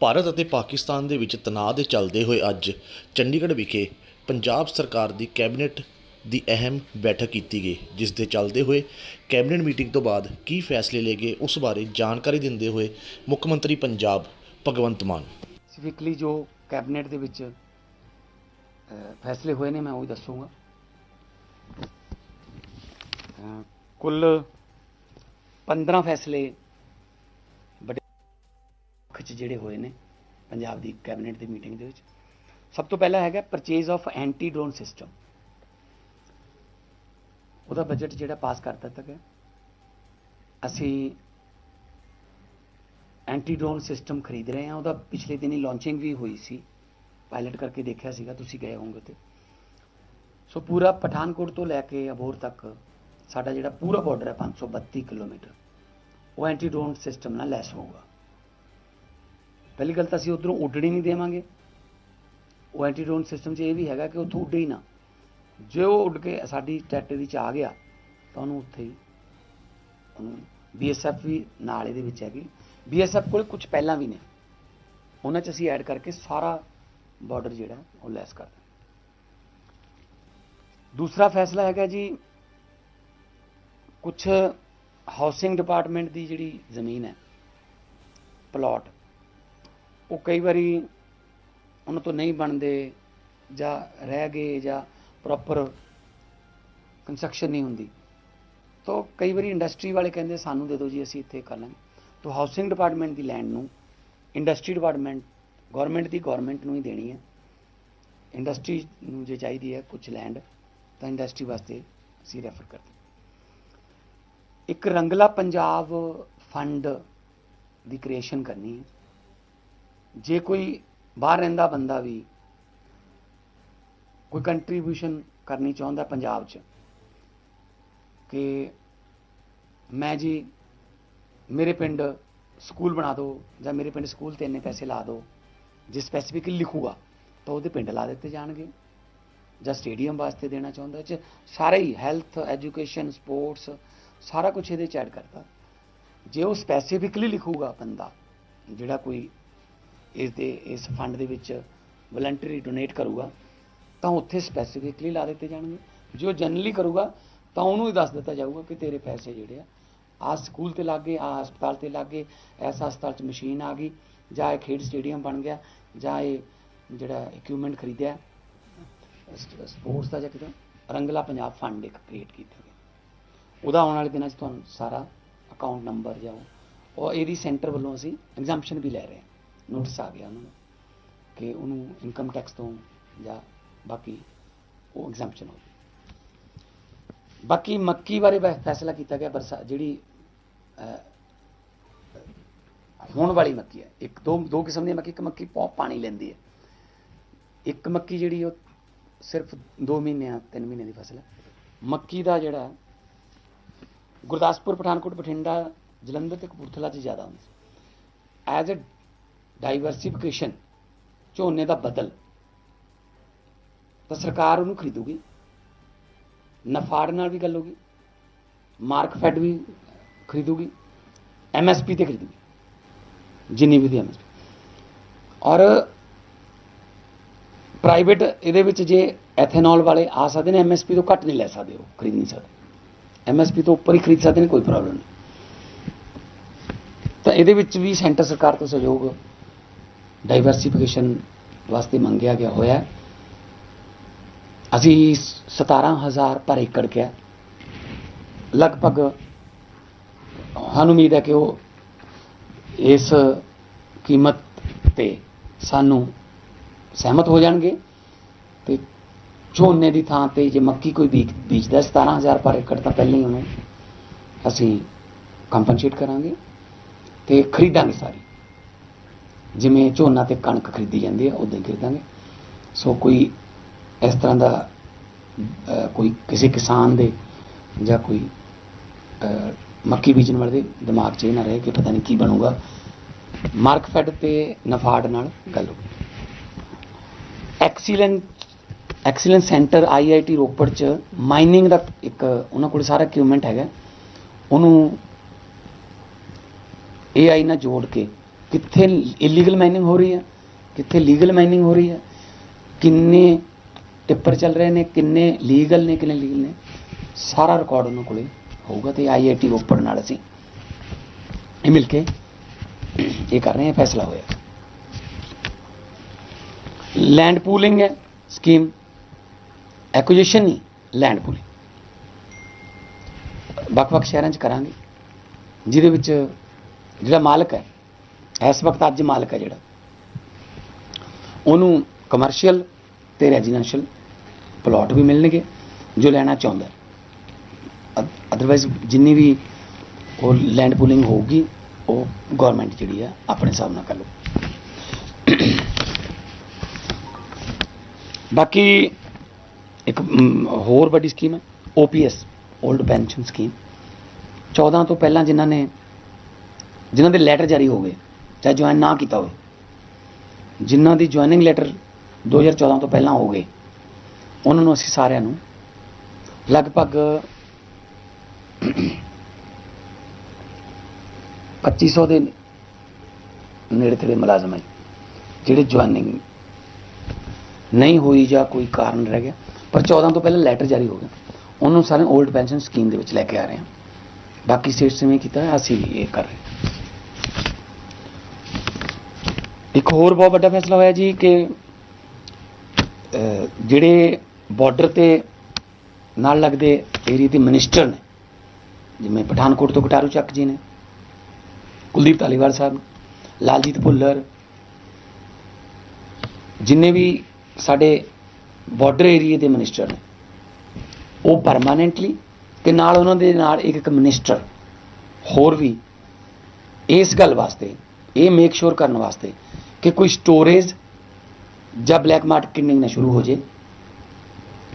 ਭਾਰਤ ਅਤੇ ਪਾਕਿਸਤਾਨ ਦੇ ਵਿੱਚ ਤਣਾਅ ਦੇ ਚੱਲਦੇ ਹੋਏ ਅੱਜ ਚੰਡੀਗੜ੍ਹ ਵਿਖੇ ਪੰਜਾਬ ਸਰਕਾਰ ਦੀ ਕੈਬਨਿਟ ਦੀ ਅਹਿਮ ਬੈਠਕ ਕੀਤੀ ਗਈ, ਜਿਸ ਦੇ ਚੱਲਦੇ ਹੋਏ ਕੈਬਨਿਟ ਮੀਟਿੰਗ ਤੋਂ ਬਾਅਦ ਕੀ ਫੈਸਲੇ ਲਏ ਗਏ ਉਸ ਬਾਰੇ ਜਾਣਕਾਰੀ ਦਿੰਦੇ ਹੋਏ ਮੁੱਖ ਮੰਤਰੀ ਪੰਜਾਬ ਭਗਵੰਤ ਮਾਨ। ਸਪੈਸੀਫਿਕਲੀ ਜੋ ਕੈਬਨਿਟ ਦੇ ਵਿੱਚ ਫੈਸਲੇ ਹੋਏ ਨੇ, ਮੈਂ ਉਹ ਹੀ ਦੱਸੂਗਾ ਕੁੱਲ 15 ਫੈਸਲੇ ਖਿੱਚ ਜਿਹੜੇ ਹੋਏ ਨੇ, ਪੰਜਾਬ ਦੀ ਕੈਬਨਿਟ ਦੀ ਮੀਟਿੰਗ ਦੇ ਵਿੱਚ। ਸਭ ਤੋਂ ਪਹਿਲਾ ਹੈਗਾ purchase of anti drone system ਉਹਦਾ ਬਜਟ ਜਿਹੜਾ ਪਾਸ ਕਰ ਦਿੱਤਾ ਗਿਆ। ਅਸੀਂ ਐਂਟੀ ਡਰੋਨ ਸਿਸਟਮ ਖਰੀਦ ਰਹੇ ਹਾਂ। ਉਹਦਾ ਪਿਛਲੇ ਦਿਨੀ ਲਾਂਚਿੰਗ ਵੀ ਹੋਈ ਸੀ। ਪਾਇਲਟ ਕਰਕੇ ਦੇਖਿਆ ਸੀਗਾ, ਤੁਸੀਂ ਗਏ ਹੋਵੋਗੇ ਤੇ ਸੋ ਪੂਰਾ ਪਠਾਨਕੋਟ ਤੋਂ ਲੈ ਕੇ ਅਬੋਰ ਤੱਕ ਸਾਡਾ ਜਿਹੜਾ ਪੂਰਾ ਬਾਰਡਰ ਹੈ 532 ਕਿਲੋਮੀਟਰ। ਉਹ ਐਂਟੀ ਡਰੋਨ ਸਿਸਟਮ ਨਾਲ ਲੈਸ ਹੋਊਗਾ। ਪਹਿਲੀ ਗੱਲ ਤਾਂ ਅਸੀਂ ਉਧਰੋਂ ਉੱਡਣੀ ਨਹੀਂ ਦੇਵਾਂਗੇ। ਉਹ ਐਂਟੀਡਰੋਨ ਸਿਸਟਮ 'ਚ ਇਹ ਵੀ ਹੈਗਾ ਕਿ ਉੱਥੋਂ ਉੱਡੇ ਹੀ ਨਾ। ਜੇ ਉਹ ਉੱਡ ਕੇ ਸਾਡੀ ਟੈਰੀਟਰੀ 'ਚ ਆ ਗਿਆ, ਤਾਂ ਉਹਨੂੰ ਉੱਥੇ ਹੀ ਉਹਨੂੰ ਬੀਐਸਐਫ ਵੀ ਨਾਲ ਇਹਦੇ ਵਿੱਚ ਹੈਗੀ। ਬੀਐਸਐਫ ਕੋਲ ਕੁਝ ਪਹਿਲਾਂ ਵੀ ਨੇ। ਉਹਨਾਂ 'ਚ ਅਸੀਂ ਐਡ ਕਰਕੇ ਸਾਰਾ ਬਾਰਡਰ ਜਿਹੜਾ, ਉਹ ਲੈਸ ਕਰ ਦਾਂਗੇ ਦੂਸਰਾ ਫੈਸਲਾ ਹੈਗਾ ਜੀ ਕੁਝ ਹਾਊਸਿੰਗ ਡਿਪਾਰਟਮੈਂਟ ਦੀ ਜਿਹੜੀ ਜ਼ਮੀਨ ਹੈ ਪਲਾਟ ਉਹ ਕਈ ਵਾਰੀ ਉਹਨਾਂ ਤੋਂ ਨਹੀਂ ਬਣਦੇ ਜਾਂ ਰਹਿ ਗਏ ਜਾਂ ਪ੍ਰੋਪਰ ਕੰਸਟਰਕਸ਼ਨ ਨਹੀਂ ਹੁੰਦੀ। ਤਾਂ ਕਈ ਵਾਰੀ ਇੰਡਸਟਰੀ ਵਾਲੇ ਕਹਿੰਦੇ ਸਾਨੂੰ ਦੇ ਦਿਓ ਜੀ, ਅਸੀਂ ਇੱਥੇ ਕਰ ਲਾਂਗੇ। ਤਾਂ ਹਾਊਸਿੰਗ ਡਿਪਾਰਟਮੈਂਟ ਦੀ ਲੈਂਡ ਨੂੰ ਇੰਡਸਟਰੀ ਡਿਪਾਰਟਮੈਂਟ ਗਵਰਨਮੈਂਟ ਦੀ ਗਵਰਨਮੈਂਟ ਨੂੰ ਹੀ ਦੇਣੀ ਹੈ। ਇੰਡਸਟਰੀ ਨੂੰ ਜੇ ਚਾਹੀਦੀ ਹੈ ਕੁਝ ਲੈਂਡ ਤਾਂ ਇੰਡਸਟਰੀ ਵਾਸਤੇ ਅਸੀਂ ਰੈਫਰ ਕਰਦੇ ਇੱਕ ਰੰਗਲਾ ਪੰਜਾਬ ਫੰਡ ਦੀ ਕ੍ਰੀਏਸ਼ਨ ਕਰਨੀ ਹੈ। ਜੇ ਕੋਈ ਬਾਹਰ ਰਹਿੰਦਾ ਬੰਦਾ ਵੀ ਕੋਈ ਕੰਟਰੀਬਿਊਸ਼ਨ ਕਰਨੀ ਚਾਹੁੰਦਾ ਪੰਜਾਬ 'ਚ, ਕਿ ਮੈਂ ਜੀ ਮੇਰੇ ਪਿੰਡ ਸਕੂਲ ਬਣਾ ਦਿਓ ਜਾਂ ਮੇਰੇ ਪਿੰਡ ਸਕੂਲ ਤੇ ਇੰਨੇ ਪੈਸੇ ਲਾ ਦਿਓ, ਜੇ ਸਪੈਸੀਫਿਕਲੀ ਲਿਖੂਗਾ, ਤਾਂ ਉਹਦੇ ਪਿੰਡ ਲਾ ਦਿੱਤੇ ਜਾਣਗੇ ਜਾਂ ਸਟੇਡੀਅਮ ਵਾਸਤੇ ਦੇਣਾ ਚਾਹੁੰਦਾ ਚ ਸਾਰਾ ਹੀ ਹੈਲਥ ਐਜੂਕੇਸ਼ਨ ਸਪੋਰਟਸ ਸਾਰਾ ਕੁਝ ਇਹਦੇ ਚ ਐਡ ਕਰਤਾ। ਜੇ ਉਹ ਸਪੈਸੀਫਿਕਲੀ ਲਿਖੂਗਾ ਬੰਦਾ, ਜਿਹੜਾ ਕੋਈ ਇਸ ਦੇ, ਇਸ ਫੰਡ ਦੇ ਵਿੱਚ ਵਲੰਟਰੀ ਡੋਨੇਟ ਕਰੂਗਾ, ਤਾਂ ਉੱਥੇ ਸਪੈਸੀਫਿਕਲੀ ਲਾ ਦਿੱਤੇ ਜਾਣਗੇ। ਜੋ ਜਨਰਲੀ ਕਰੂਗਾ, ਤਾਂ ਉਹਨੂੰ ਹੀ ਦੱਸ ਦਿੱਤਾ ਜਾਊਗਾ ਕਿ ਤੇਰੇ ਪੈਸੇ ਜਿਹੜੇ ਆ ਆ ਸਕੂਲ ਤੇ ਲੱਗੇ ਆ ਹਸਪਤਾਲ ਤੇ ਲੱਗੇ ਐਸਾ ਹਸਪਤਾਲ 'ਚ ਮਸ਼ੀਨ ਆ ਗਈ, ਜਾਂ ਇਹ ਖੇਡ ਸਟੇਡੀਅਮ ਬਣ ਗਿਆ, ਜਾਂ ਇਹ ਜਿਹੜਾ ਇਕਵਿਪਮੈਂਟ ਖਰੀਦਿਆ। ਸਪੋਰਟਸ ਦਾ ਜਾਂ ਕਿਤੇ, ਰੰਗਲਾ ਪੰਜਾਬ ਫੰਡ ਇੱਕ ਕ੍ਰੀਏਟ ਕੀਤਾ ਗਿਆ। ਉਹਦਾ ਆਉਣ ਵਾਲੇ ਦਿਨਾਂ 'ਚ ਤੁਹਾਨੂੰ ਸਾਰਾ ਅਕਾਊਂਟ ਨੰਬਰ ਜਾਂ ਉਹ- ਇਹਦੀ ਸੈਂਟਰ ਵੱਲੋਂ ਅਸੀਂ ਐਗਜ਼ਾਮਸ਼ਨ ਵੀ ਲੈ ਰਹੇ ਹਾਂ। ਨੋਟਿਸ ਆ ਗਿਆ ਉਹਨਾਂ ਨੂੰ ਕਿ ਉਹਨੂੰ ਇਨਕਮ ਟੈਕਸ ਤੋਂ ਜਾਂ ਬਾਕੀ ਉਹ ਐਗਜ਼ਾਮਸ਼ਨ ਹੋ ਜਾਵੇ। ਬਾਕੀ ਮੱਕੀ ਬਾਰੇ ਫੈਸਲਾ ਕੀਤਾ ਗਿਆ ਬਰਸਾ ਜਿਹੜੀ ਹੋਣ ਵਾਲੀ ਮੱਕੀ ਹੈ। ਇੱਕ, ਦੋ ਦੋ ਕਿਸਮ ਦੀ ਮੱਕੀ, ਇੱਕ ਮੱਕੀ ਬਹੁਤ ਪਾਣੀ ਲੈਂਦੀ ਹੈ। ਇੱਕ ਮੱਕੀ ਜਿਹੜੀ ਉਹ ਸਿਰਫ 2 ਮਹੀਨਿਆਂ 3 ਮਹੀਨੇ ਦੀ ਫਸਲ ਹੈ। ਮੱਕੀ ਦਾ ਜਿਹੜਾ ਗੁਰਦਾਸਪੁਰ, ਪਠਾਨਕੋਟ, ਬਠਿੰਡਾ, ਜਲੰਧਰ ਤੇ ਕਪੂਰਥਲਾ 'ਚ ਜ਼ਿਆਦਾ ਹੁੰਦਾ। ਐਜ਼ ਅ ਡਾਈਵਰਸਿਫਿਕੇਸ਼ਨ, ਝੋਨੇ ਦਾ ਬਦਲ। ਤਾਂ ਸਰਕਾਰ ਉਹਨੂੰ ਖਰੀਦੂਗੀ। ਨਫਾੜ ਨਾਲ ਵੀ ਗੱਲ ਹੋਗੀ ਮਾਰਕ ਫੈਡ ਵੀ ਖਰੀਦੂਗੀ। ਐਮਐਸਪੀ ਤੇ ਖਰੀਦੂਗੀ। ਜਿੰਨੀ ਵੀ ਦੀ ਐਮਐਸਪੀ ਔਰ ਪ੍ਰਾਈਵੇਟ ਇਹਦੇ ਵਿੱਚ ਜੇ ਐਥੇਨੋਲ ਵਾਲੇ ਆ ਸਕਦੇ ਨੇ ਐਮਐਸਪੀ ਤੋਂ ਘੱਟ ਨਹੀਂ ਲੈ ਸਕਦੇ ਉਹ, ਖਰੀਦ ਨਹੀਂ ਸਕਦੇ। ਐਮਐਸਪੀ ਤੋਂ ਉੱਪਰ ਹੀ ਖਰੀਦ ਸਕਦੇ ਨੇ, ਕੋਈ ਪ੍ਰੋਬਲਮ ਨਹੀਂ। ਤਾਂ ਇਹਦੇ ਵਿੱਚ ਵੀ ਸੈਂਟਰ ਸਰਕਾਰ ਤੋਂ ਸਹਿਯੋਗ ਡਾਈਵਰਸਿਫਿਕੇਸ਼ਨ ਵਾਸਤੇ ਮੰਗਿਆ ਗਿਆ ਹੋਇਆ ਹੈ। ਅਸੀਂ 17000 ਪਰ ਏਕੜ ਕਿਹਾ ਲਗਭਗ ਸਾਨੂੰ ਉਮੀਦ ਹੈ ਕਿ ਉਹ ਇਸ ਕੀਮਤ ਤੇ ਸਾਨੂੰ ਸਹਿਮਤ ਹੋ ਜਾਣਗੇ ਤੇ ਝੋਨੇ ਦੀ ਥਾਂ ਤੇ ਜੇ ਮੱਕੀ ਕੋਈ ਬੀਜ ਬੀਜਦਾ 17000 ਪਰ ਏਕੜ, ਤਾਂ ਪਹਿਲਾਂ ਹੀ ਉਹਨੂੰ ਅਸੀਂ ਕੰਪਨਸੇਟ ਕਰਾਂਗੇ ਤੇ ਖਰੀਦਾਂਗੇ ਸਾਰੀ। ਜਿਵੇਂ ਝੋਨਾ ਤੇ ਕਣਕ ਖਰੀਦੀ ਜਾਂਦੀ ਹੈ ਉਦਾਂ ਹੀ ਖਰੀਦਾਂਗੇ। ਸੋ ਕੋਈ ਇਸ ਤਰ੍ਹਾਂ ਦਾ ਕੋਈ ਕਿਸੇ ਕਿਸਾਨ ਦੇ ਜਾਂ ਕੋਈ ਅਹ, ਮੱਕੀ ਬੀਜਣ ਵਾਲੇ ਦੇ ਦਿਮਾਗ 'ਚ ਇਹ ਨਾ ਰਹੇ ਕਿ ਪਤਾ ਨਹੀਂ ਕੀ ਬਣੂਗਾ। ਮਾਰਕ ਫੈਡ ਤੇ ਨਫਾੜ ਨਾਲ ਗੱਲ ਹੋ excellent excellence centre IIT Ropar 'ਚ ਮਾਈਨਿੰਗ ਦਾ ਇੱਕ ਉਹਨਾਂ ਕੋਲ ਸਾਰਾ ਇਕਵਿਪਮੈਂਟ ਹੈਗਾ। ਉਹਨੂੰ ਏਆਈ ਨਾਲ ਜੋੜ ਕੇ ਕਿੱਥੇ ਇਲੀਗਲ ਮਾਈਨਿੰਗ ਹੋ ਰਹੀ ਹੈ? ਕਿੱਥੇ ਲੀਗਲ ਮਾਈਨਿੰਗ ਹੋ ਰਹੀ ਹੈ? ਕਿੰਨੇ ਟਿੱਪਰ ਚੱਲ ਰਹੇ ਨੇ? ਕਿੰਨੇ ਲੀਗਲ ਨੇ, ਕਿੰਨੇ ਲੀਗਲ ਨੇ? ਸਾਰਾ ਰਿਕਾਰਡ ਉਹਨਾਂ ਕੋਲੇ ਹੋਊਗਾ ਤੇ ਆਈਆਈਟੀ ਓਪਨ ਨਾਲ ਅਸੀਂ ਇਹ ਮਿਲ ਕੇ ਇਹ ਕਰ ਰਹੇ ਹਾਂ, ਫੈਸਲਾ ਹੋਇਆ। ਲੈਂਡ ਪੂਲਿੰਗ ਹੈ ਸਕੀਮ ਐਕੁਜੀਸ਼ਨ ਨਹੀਂ ਲੈਂਡ ਪੂਲਿੰਗ ਵੱਖ-ਵੱਖ ਸ਼ਹਿਰਾਂ 'ਚ ਕਰਾਂਗੇ, ਜਿਹਦੇ ਵਿੱਚ ਜਿਹੜਾ ਮਾਲਕ ਹੈ ਇਸ ਵਕਤ ਅੱਜ ਮਾਲਕ ਹੈ ਜਿਹੜਾ। ਉਹਨੂੰ ਕਮਰਸ਼ੀਅਲ ਤੇ ਰੈਜ਼ੀਡੈਂਸ਼ੀਅਲ ਪਲਾਟ ਵੀ ਮਿਲਣਗੇ ਜੋ ਲੈਣਾ ਚਾਹੁੰਦਾ ਅਦਰਵਾਈਜ਼ ਜਿੰਨੀ ਵੀ ਉਹ ਲੈਂਡ ਪੂਲਿੰਗ ਹੋਊਗੀ, ਉਹ ਗਵਰਨਮੈਂਟ ਜਿਹੜੀ ਹੈ ਆਪਣੇ ਹਿਸਾਬ ਨਾਲ ਕਰ ਲਓ ਬਾਕੀ ਇੱਕ ਹੋਰ ਵੱਡੀ ਸਕੀਮ ਹੈ OPS 올ਡ ਪੈਨਸ਼ਨ ਸਕੀਮ 14 ਤੋਂ ਪਹਿਲਾਂ ਜਿਨ੍ਹਾਂ ਨੇ, ਜਿਨ੍ਹਾਂ ਦੇ ਲੈਟਰ ਜਾਰੀ ਹੋ ਗਏ ਚਾਹੇ ਜੁਆਇਨ ਨਾ ਕੀਤਾ ਹੋਵੇ। ਜਿਨ੍ਹਾਂ ਦੀ ਜੁਆਇਨਿੰਗ ਲੈਟਰ 2014 ਤੋਂ ਪਹਿਲਾਂ ਹੋ ਗਏ, ਉਹਨਾਂ ਨੂੰ ਅਸੀਂ ਸਾਰਿਆਂ ਨੂੰ ਲਗਭਗ 2500 ਦੇ ਨੇੜੇ ਤੇੜੇ ਮੁਲਾਜ਼ਮ ਹੈ, ਜਿਹੜੇ ਜੁਆਇਨਿੰਗ ਨਹੀਂ ਹੋਈ ਜਾਂ ਕੋਈ ਕਾਰਨ ਰਹਿ ਗਿਆ। ਪਰ 14 ਤੋਂ ਪਹਿਲਾਂ ਲੈਟਰ ਜਾਰੀ ਹੋ ਗਿਆ ਉਹਨਾਂ ਨੂੰ ਸਾਰੇ 올ਡ ਪੈਨਸ਼ਨ ਸਕੀਮ ਦੇ ਵਿੱਚ ਲੈ ਕੇ ਆ ਰਹੇ ਹਾਂ। ਬਾਕੀ ਸਟੇਟਸ ਨੇ ਕੀਤਾ ਅਸੀਂ ਇਹ ਕਰ ਰਹੇ ਹਾਂ। ਇੱਕ ਹੋਰ ਬਹੁਤ ਵੱਡਾ ਫੈਸਲਾ ਹੋਇਆ ਜੀ ਕਿ ਜਿਹੜੇ ਬਾਰਡਰ ਤੇ ਨਾਲ ਲੱਗਦੇ ਏਰੀਏ ਦੇ ਮਿਨਿਸਟਰ ਨੇ, ਜਿਵੇਂ ਪਠਾਨਕੋਟ ਤੋਂ ਕਟਾਰੂ ਚੱਕ ਜੀ ਨੇ, ਕੁਲਦੀਪ ਧਾਲੀਵਾਲ ਸਾਹਿਬ, ਲਾਲਜੀਤ ਭੁੱਲਰ, ਜਿੰਨੇ ਵੀ ਸਾਡੇ ਬਾਰਡਰ ਏਰੀਏ ਦੇ ਮਿਨਿਸਟਰ ਨੇ, ਉਹ ਪਰਮਾਨੈਂਟਲੀ ਤੇ ਨਾਲ ਉਹਨਾਂ ਦੇ ਨਾਲ ਇੱਕ ਇੱਕ ਮਿਨਿਸਟਰ ਹੋਰ ਵੀ, ਇਸ ਗੱਲ ਵਾਸਤੇ, ਇਹ ਮੇਕ ਸ਼ੋਰ ਕਰਨ ਵਾਸਤੇ ਕਿ ਕੋਈ ਸਟੋਰੇਜ ਜਾਂ ਬਲੈਕ ਮਾਰਕੀਟਿੰਗ ਨਾ ਸ਼ੁਰੂ ਹੋ ਜੇ?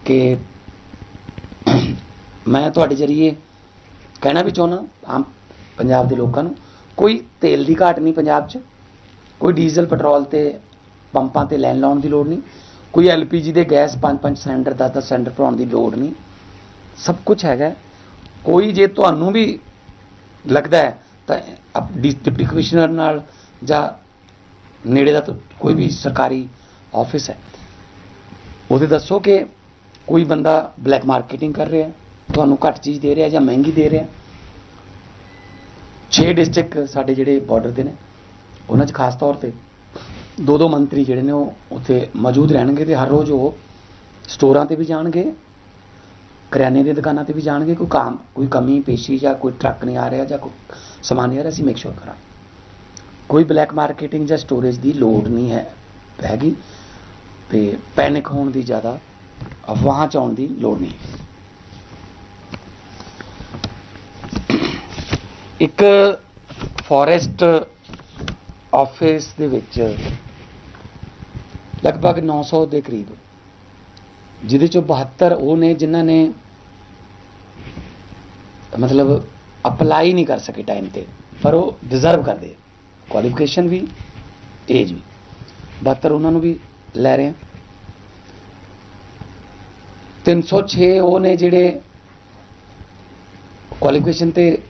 ਕਿ ਮੈਂ ਤੁਹਾਡੇ ਜਰੀਏ ਕਹਿਣਾ ਵੀ ਚਾਹੁੰਦਾ, ਆਮ ਪੰਜਾਬ ਦੇ ਲੋਕਾਂ ਨੂੰ, ਕੋਈ ਤੇਲ ਦੀ ਘਾਟ ਨਹੀਂ ਪੰਜਾਬ 'ਚ। ਕੋਈ ਡੀਜ਼ਲ ਪੈਟਰੋਲ ਤੇ ਪੰਪਾਂ ਤੇ ਲੈਣ ਲਾਉਣ ਦੀ ਲੋੜ ਨਹੀਂ। ਕੋਈ ਐਲਪੀਜੀ ਦੇ ਗੈਸ 5-5 ਸਿਲੰਡਰ 10-10 ਸਿਲੰਡਰ ਭਰਾਉਣ ਦੀ ਲੋੜ ਨਹੀਂ। ਸਭ ਕੁਝ ਹੈਗਾ। ਕੋਈ ਜੇ ਤੁਹਾਨੂੰ ਵੀ ਲੱਗਦਾ ਹੈ, ਤਾਂ ਆਪ ਡਿਪਟੀ ਕਮਿਸ਼ਨਰ ਨਾਲ ਜਾਂ ਨੇੜੇ ਦਾ ਕੋਈ ਵੀ ਸਰਕਾਰੀ ਆਫਿਸ ਹੈ। ਉਹਦੇ ਦੱਸੋ ਕਿ ਕੋਈ ਬੰਦਾ ਬਲੈਕ ਮਾਰਕੀਟਿੰਗ ਕਰ ਰਿਹਾ ਤੁਹਾਨੂੰ ਘੱਟ ਚੀਜ਼ ਦੇ ਰਿਹਾ ਜਾਂ ਮਹਿੰਗੀ ਦੇ ਰਿਹਾ 6 ਡਿਸਟ੍ਰਿਕਟ ਸਾਡੇ ਜਿਹੜੇ ਬਾਰਡਰ ਦੇ ਨੇ, ਉਹਨਾਂ 'ਚ ਖਾਸ ਤੌਰ ਤੇ ਦੋ ਦੋ ਮੰਤਰੀ ਜਿਹੜੇ ਨੇ ਉਹ ਉੱਥੇ ਮੌਜੂਦ ਰਹਿਣਗੇ ਤੇ ਹਰ ਰੋਜ਼ ਉਹ ਸਟੋਰਾਂ ਤੇ ਵੀ ਜਾਣਗੇ, ਕਰਿਆਨੇ ਦੀਆਂ ਦੁਕਾਨਾਂ ਤੇ ਵੀ ਜਾਣਗੇ, ਕੋਈ ਕੰਮ, ਕੋਈ ਕਮੀ, ਪੇਸ਼ੀ ਜਾਂ ਕੋਈ ਟਰੱਕ ਨਹੀਂ ਆ ਰਿਹਾ ਜਾਂ ਕੋਈ ਸਮਾਨ ਨਹੀਂ ਆ ਰਿਹਾ, ਅਸੀਂ ਮੇਕ ਸ਼ੋਰ ਕਰਾਂ ਕੋਈ ਬਲੈਕ ਮਾਰਕੀਟਿੰਗ ਜਾਂ ਸਟੋਰੇਜ ਦੀ ਲੋੜ ਨਹੀਂ ਹੈ, ਹੈਗੀ। ਤੇ ਪੈਨਿਕ ਹੋਣ ਦੀ ਜ਼ਿਆਦਾ ਅਫਵਾਹਾਂ ਚ ਆਉਣ ਦੀ ਲੋੜ ਨਹੀਂ। ਇੱਕ ਫੋਰੈਸਟ ਆਫਿਸ ਦੇ ਵਿੱਚ ਲਗਭਗ 900 ਦੇ ਕਰੀਬ, ਜਿਹਦੇ ਚੋਂ 72 ਉਹ ਨੇ ਜਿਨ੍ਹਾਂ ਨੇ ਮਤਲਬ ਅਪਲਾਈ ਨਹੀਂ ਕਰ ਸਕੇ ਟਾਈਮ ਤੇ, ਪਰ ਉਹ ਡਿਜ਼ਰਵ ਕਰਦੇ ਕੁਆਲੀਫਿਕੇਸ਼ਨ ਵੀ ਏਜ ਵੀ। 72 ਉਹਨਾਂ ਨੂੰ ਵੀ ਲੈ ਰਹੇ ਆ 306 ਉਹ ਨੇ ਜਿਹੜੇ ਕੁਆਲੀਫਿਕੇਸ਼ਨ ਤੇ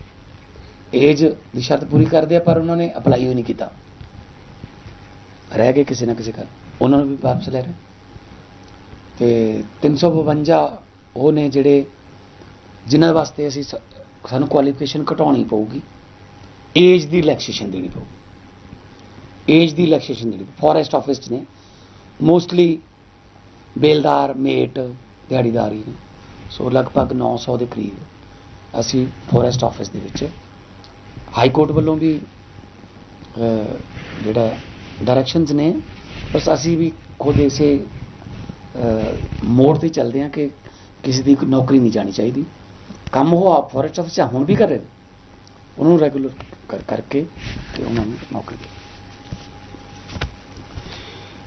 ਏਜ ਦੀ ਸ਼ਰਤ ਪੂਰੀ ਕਰਦੇ ਆ, ਪਰ ਉਹਨਾਂ ਨੇ ਅਪਲਾਈ ਹੀ ਨਹੀਂ ਕੀਤਾ। ਰਹਿ ਗਏ ਕਿਸੇ ਨਾ ਕਿਸੇ ਕਾਰਨ ਉਹਨਾਂ ਨੂੰ ਵੀ ਵਾਪਸ ਲੈ ਰਹੇ ਤੇ 352 ਉਹ ਨੇ ਜਿਹੜੇ, ਜਿਨ੍ਹਾਂ ਵਾਸਤੇ ਅਸੀਂ ਸ- ਸਾਨੂੰ ਕੁਆਲੀਫਿਕੇਸ਼ਨ ਘਟਾਉਣੀ ਪਊਗੀ। ਏਜ ਦੀ ਰਿਲੈਕਸੇਸ਼ਨ ਦੇਣੀ ਪਊਗੀ। ਏਜ ਦੀ ਰਿਲੈਕਸੇਸ਼ਨ ਦੇਣੀ ਫੋਰੈਸਟ ਆਫਿਸ 'ਚ ਨੇ। ਮੋਸਟਲੀ ਬੇਲਦਾਰ ਮੇਟ ਦਿਹਾੜੀਦਾਰ ਹੀ ਨੇ ਸੋ ਲਗਭਗ 900 ਦੇ ਕਰੀਬ ਅਸੀਂ ਫੋਰੈਸਟ ਆਫਿਸ ਦੇ ਵਿੱਚ ਹਾਈ ਕੋਰਟ ਵੱਲੋਂ ਵੀ ਜਿਹੜਾ ਡਾਇਰੈਕਸ਼ਨਸ ਨੇ ਬਸ ਅਸੀਂ ਵੀ ਖੁਦ ਇਸੇ ਮੋੜ ਤੇ ਚੱਲਦੇ ਹਾਂ ਕਿ ਕਿਸੇ ਦੀ ਨੌਕਰੀ ਨਹੀਂ ਜਾਣੀ ਚਾਹੀਦੀ ਕੰਮ ਉਹ ਆਪ ਫੋਰੈਸਟ ਆਫਿਸ 'ਚ ਹੁਣ ਵੀ ਕਰ ਰਹੇ ਨੇ ਉਹਨੂੰ ਰੈਗੂਲਰ ਕਰ ਕਰਕੇ ਤੇ ਉਹਨਾਂ ਨੂੰ ਨੌਕਰੀ ਦੇ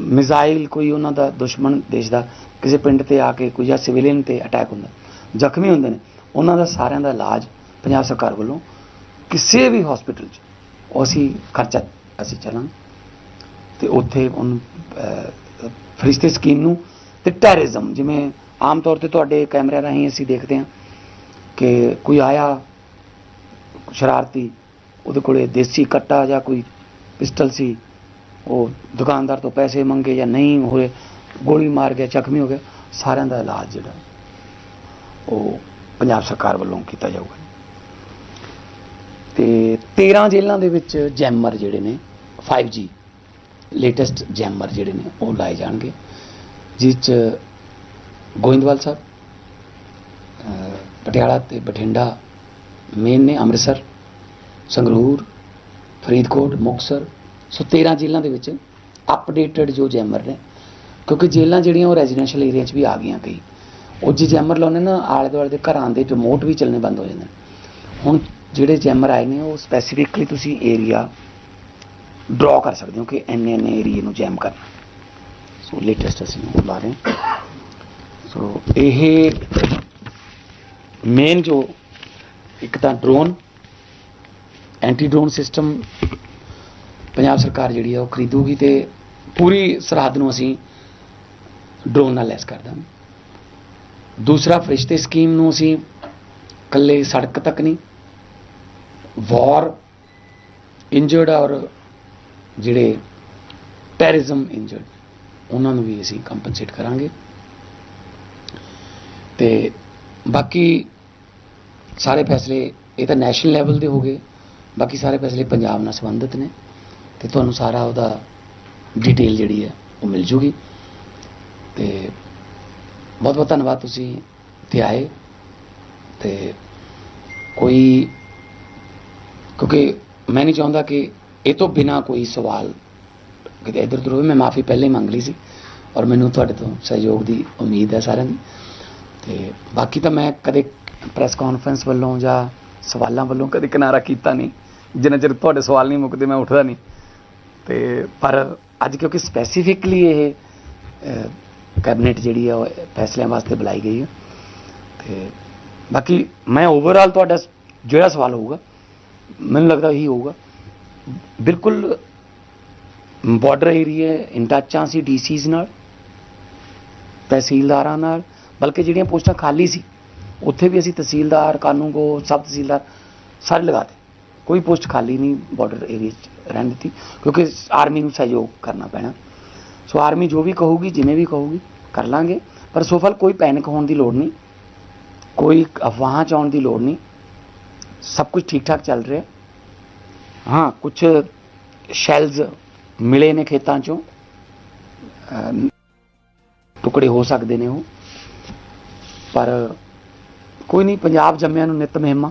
ਮਿਜ਼ਾਈਲ ਕੋਈ ਉਹਨਾਂ ਦਾ ਦੁਸ਼ਮਣ ਦੇਸ਼ ਦਾ ਕਿਸੇ ਪਿੰਡ ਤੇ ਆ ਕੇ ਕੋਈ ਜਾਂ ਸਿਵਿਲੀਅਨ ਤੇ ਅਟੈਕ ਹੁੰਦਾ ਜ਼ਖਮੀ ਹੁੰਦੇ ਨੇ ਉਹਨਾਂ ਦਾ ਸਾਰਿਆਂ ਦਾ ਇਲਾਜ ਪੰਜਾਬ ਸਰਕਾਰ ਵੱਲੋਂ ਕਿਸੇ ਵੀ ਹਸਪੀਟਲ 'ਚ ਉਹ ਅਸੀਂ ਖਰਚਾ ਅਸੀਂ ਚੱਲਾਂਗੇ। ਤੇ ਉੱਥੇ ਉਹਨੂੰ ਅਹ, ਫਰਿਸ਼ਤੇ ਸਕੀਮ ਨੂੰ ਤੇ ਟੈਰਰਿਜ਼ਮ ਜਿਵੇਂ ਆਮ ਤੌਰ ਤੇ ਤੁਹਾਡੇ ਕੈਮਰਿਆਂ ਰਾਹੀਂ ਅਸੀਂ ਦੇਖਦੇ ਹਾਂ ਕਿ ਕੋਈ ਆਇਆ ਸ਼ਰਾਰਤੀ ਉਹਦੇ ਕੋਲੇ ਦੇਸੀ ਕੱਟਾ ਜਾਂ ਕੋਈ ਪਿਸਟਲ ਸੀ ਉਹ ਦੁਕਾਨਦਾਰ ਤੋਂ ਪੈਸੇ ਮੰਗੇ ਜਾਂ ਨਹੀਂ ਹੋਏ, ਗੋਲੀ ਮਾਰ ਗਿਆ, ਜ਼ਖਮੀ ਹੋ ਗਿਆ, ਸਾਰਿਆਂ ਦਾ ਇਲਾਜ ਜਿਹੜਾ, ਉਹ ਪੰਜਾਬ ਸਰਕਾਰ ਵੱਲੋਂ ਕੀਤਾ ਜਾਊਗਾ। ਤੇ 13 ਜੇਲ੍ਹਾਂ ਦੇ ਵਿੱਚ ਜੈਮਰ ਜਿਹੜੇ ਨੇ 5G ਲੇਟੈਸਟ ਜੈਮਰ ਜਿਹੜੇ ਨੇ, ਉਹ ਲਾਏ ਜਾਣਗੇ, ਜਿਸ ਚ ਗੋਇੰਦਵਾਲ ਸਾਹਿਬ ਪਟਿਆਲਾ ਤੇ ਬਠਿੰਡਾ ਮੇਨ ਨੇ ਅੰਮ੍ਰਿਤਸਰ, ਸੰਗਰੂਰ, ਫਰੀਦਕੋਟ, ਮੁਕਤਸਰ ਸੋ 13 ਜੇਲ੍ਹਾਂ ਦੇ ਵਿੱਚ ਅਪਡੇਟਡ ਜੋ ਜੈਮਰ ਨੇ, ਕਿਉਂਕਿ ਜੇਲ੍ਹਾਂ ਜਿਹੜੀਆਂ ਉਹ ਰੈਜ਼ੀਡੈਂਸ਼ੀਅਲ ਏਰੀਆ 'ਚ ਵੀ ਆ ਗਈਆਂ ਕਈ। ਉਹ ਜੇ ਜੈਮਰ ਲਾਉਂਦੇ ਨਾ ਆਲੇ ਦੁਆਲੇ ਦੇ ਘਰਾਂ ਦੇ ਰਿਮੋਟ ਵੀ ਚੱਲਣੇ ਬੰਦ ਹੋ ਜਾਂਦੇ ਨੇ। ਹੁਣ ਜਿਹੜੇ ਜੈਮਰ ਆਏ ਨੇ, ਉਹ ਸਪੈਸੀਫਿਕਲੀ ਤੁਸੀਂ ਏਰੀਆ ਡਰਾ ਕਰ ਸਕਦੇ ਹੋ ਕਿ ਇੰਨੇ ਇੰਨੇ ਏਰੀਏ ਨੂੰ ਜੈਮ ਕਰਨਾ। ਸੋ ਲੇਟੈਸਟ ਅਸੀਂ ਉਹ ਲਾ ਰਹੇ ਹਾਂ। ਸੋ ਇਹ ਮੇਨ ਜੋ ਇੱਕ ਤਾਂ drone anti drone system Punjab ਸਰਕਾਰ ਜਿਹੜੀ ਆ ਉਹ ਖਰੀਦੂਗੀ ਤੇ ਪੂਰੀ ਸਰਹੱਦ ਨੂੰ ਅਸੀਂ ਡਰੋਨ ਨਾਲ ਲੈਸ ਕਰ ਦਾਂਗੇ। ਦੂਸਰਾ ਫਰਿਸ਼ਤੇ ਸਕੀਮ ਨੂੰ ਅਸੀਂ ਇਕੱਲੇ ਸੜਕ ਤੱਕ ਨਹੀਂ, ਵਾਰ ਇੰਜਰਡ ਔਰ ਜਿਹੜੇ ਟੈਰਰਿਜ਼ਮ ਇੰਜਰਡ ਉਹਨਾਂ ਨੂੰ ਵੀ ਅਸੀਂ ਕੰਪਨਸੇਟ ਕਰਾਂਗੇ। ਤੇ ਬਾਕੀ ਸਾਰੇ ਫੈਸਲੇ ਇਹ ਤਾਂ ਨੈਸ਼ਨਲ ਲੈਵਲ ਦੇ ਹੋ ਗਏ, ਬਾਕੀ ਸਾਰੇ ਫੈਸਲੇ ਪੰਜਾਬ ਨਾਲ ਸੰਬੰਧਿਤ ਨੇ। ਤੇ ਤੁਹਾਨੂੰ ਸਾਰਾ ਉਹਦਾ ਡਿਟੇਲ ਜਿਹੜੀ ਹੈ ਉਹ ਮਿਲ ਜੂਗੀ। ਤੇ ਬਹੁਤ ਬਹੁਤ ਧੰਨਵਾਦ ਤੁਸੀਂ ਇੱਥੇ ਆਏ। ਤੇ ਕੋਈ, ਕਿਉਂਕਿ ਮੈਂ ਨਹੀਂ ਚਾਹੁੰਦਾ ਕਿ ਇਹ ਤੋਂ ਬਿਨਾ ਕੋਈ ਸਵਾਲ ਕਿਤੇ ਇੱਧਰ ਉੱਧਰ ਹੋਵੇ। ਮੈਂ ਮਾਫੀ ਪਹਿਲਾਂ ਹੀ ਮੰਗ ਲਈ ਸੀ ਔਰ ਮੈਨੂੰ ਤੁਹਾਡੇ ਤੋਂ ਸਹਿਯੋਗ ਦੀ ਉਮੀਦ ਹੈ ਸਾਰਿਆਂ ਦੀ। ਤੇ ਬਾਕੀ ਤਾਂ ਮੈਂ ਕਦੇ ਪ੍ਰੈਸ ਕਾਨਫਰੰਸ ਵੱਲੋਂ ਜਾਂ ਸਵਾਲਾਂ ਵੱਲੋਂ ਕਦੇ ਕਿਨਾਰਾ ਕੀਤਾ ਨਹੀਂ। ਜਿੰਨਾ ਚਿਰ ਤੁਹਾਡੇ ਸਵਾਲ ਨਹੀਂ ਮੁੱਕਦੇ, ਮੈਂ ਉੱਠਦਾ ਨਹੀਂ। ਤੇ ਪਰ ਅੱਜ ਕਿਉਂਕਿ ਸਪੈਸੀਫਿਕਲੀ ਇਹ ਕੈਬਨਿਟ ਜਿਹੜੀ ਆ ਉਹ ਫੈਸਲਿਆਂ ਵਾਸਤੇ ਬੁਲਾਈ ਗਈ ਹੈ ਤੇ ਬਾਕੀ ਮੈਂ ਓਵਰਆਲ ਤੁਹਾਡਾ ਜਿਹੜਾ ਸਵਾਲ ਹੋਊਗਾ, ਮੈਨੂੰ ਲੱਗਦਾ ਇਹੀ ਹੋਊਗਾ। ਬਿਲਕੁਲ ਬਾਰਡਰ ਏਰੀਆ ਇਨ ਟੱਚਾਂ ਸੀ ਡੀਸੀਜ਼ ਨਾਲ, ਤਹਿਸੀਲਦਾਰਾਂ ਨਾਲ, ਬਲਕਿ ਜਿਹੜੀਆਂ ਪੋਸਟਾਂ ਖਾਲੀ ਸੀ, ਉੱਥੇ ਵੀ ਅਸੀਂ ਤਹਿਸੀਲਦਾਰ ਕਾਨੂੰਗੋ ਸਬ ਤਹਿਸੀਲਦਾਰ ਸਾਰੇ ਲਗਾਤੇ ਕੋਈ ਪੋਸਟ ਖਾਲੀ ਨਹੀਂ ਬਾਰਡਰ ਏਰੀਆ 'ਚ ਰਹਿਣ ਦਿੱਤੀ, ਕਿਉਂਕਿ ਆਰਮੀ ਨੂੰ ਸਹਿਯੋਗ ਕਰਨਾ ਪੈਣਾ। ਸੋ ਆਰਮੀ ਜੋ ਵੀ ਕਹੂਗੀ, ਜਿਵੇਂ ਵੀ ਕਹੂਗੀ, ਕਰ ਲਾਂਗੇ। ਪਰ ਸੋਫਲ ਕੋਈ ਪੈਨਿਕ ਹੋਣ ਦੀ ਲੋੜ ਨਹੀਂ, ਕੋਈ ਅਫਵਾਹਾਂ ਚ ਆਉਣ ਦੀ ਲੋੜ ਨਹੀਂ। ਸਭ ਕੁਝ ਠੀਕ ਠਾਕ ਚੱਲ ਰਿਹਾ। ਹਾਂ ਕੁਝ ਸ਼ੈਲਸ ਮਿਲੇ ਨੇ ਖੇਤਾਂ ਚੋਂ। ਟੁਕੜੇ ਹੋ ਸਕਦੇ ਨੇ ਉਹ। ਪਰ ਕੋਈ ਨਹੀਂ, ਪੰਜਾਬ ਜੰਮਿਆਂ ਨੂੰ ਨਿਤ ਮਹਿਮਾ।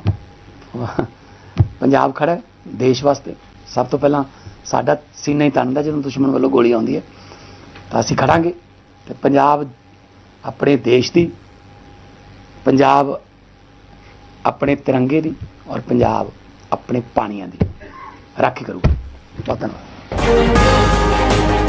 ਪੰਜਾਬ ਖੜਾ ਹੈ, ਦੇਸ਼ ਵਾਸਤੇ। ਸਭ ਤੋਂ ਪਹਿਲਾਂ ਸਾਡਾ ਸੀਨਾ ਹੀ ਤਣਦਾ ਜਦੋਂ ਦੁਸ਼ਮਣ ਵੱਲੋਂ ਗੋਲੀ ਆਉਂਦੀ ਹੈ। ਤਾਂ ਅਸੀਂ ਖੜਾਂਗੇ ਤੇ ਪੰਜਾਬ ਆਪਣੇ ਦੇਸ਼ ਦੀ, ਪੰਜਾਬ ਆਪਣੇ ਤਿਰੰਗੇ ਦੀ ਔਰ ਪੰਜਾਬ ਆਪਣੇ ਪਾਣੀਆਂ ਦੀ। ਰਾਖੀ ਕਰੂਗਾ। ਬਹੁਤ ਧੰਨਵਾਦ।